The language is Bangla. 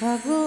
ভাগো